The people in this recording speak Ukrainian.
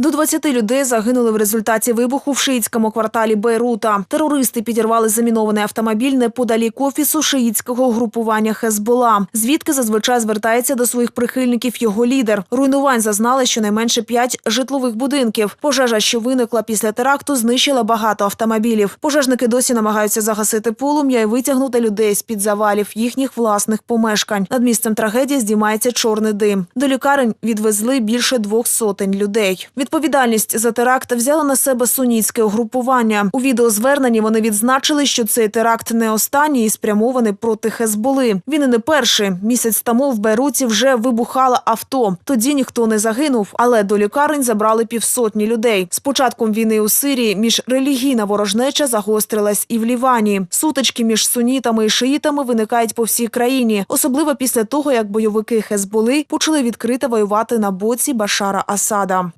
До 20 людей загинули в результаті вибуху в шиїтському кварталі Бейрута. Терористи підірвали замінований автомобіль неподалік офісу шиїтського групування Хезбола, звідки зазвичай звертається до своїх прихильників його лідер. Руйнувань зазнали щонайменше п'ять житлових будинків. Пожежа, що виникла після теракту, знищила багато автомобілів. Пожежники досі намагаються загасити полум'я і витягнути людей з під завалів їхніх власних помешкань. Над місцем трагедії здіймається чорний дим. До лікарень відвезли більше двох сотень людей. Відповідальність за теракт взяло на себе сунітське угрупування. У відеозверненні вони відзначили, що цей теракт не останній і спрямований проти Хезболи. Він і не перший. Місяць тому в Бейруті вже вибухало авто. Тоді ніхто не загинув, але до лікарень забрали півсотні людей. З початком війни у Сирії міжрелігійна ворожнеча загострилась і в Лівані. Сутички між сунітами і шиїтами виникають по всій країні, особливо після того, як бойовики Хезболи почали відкрито воювати на боці Башара Асада.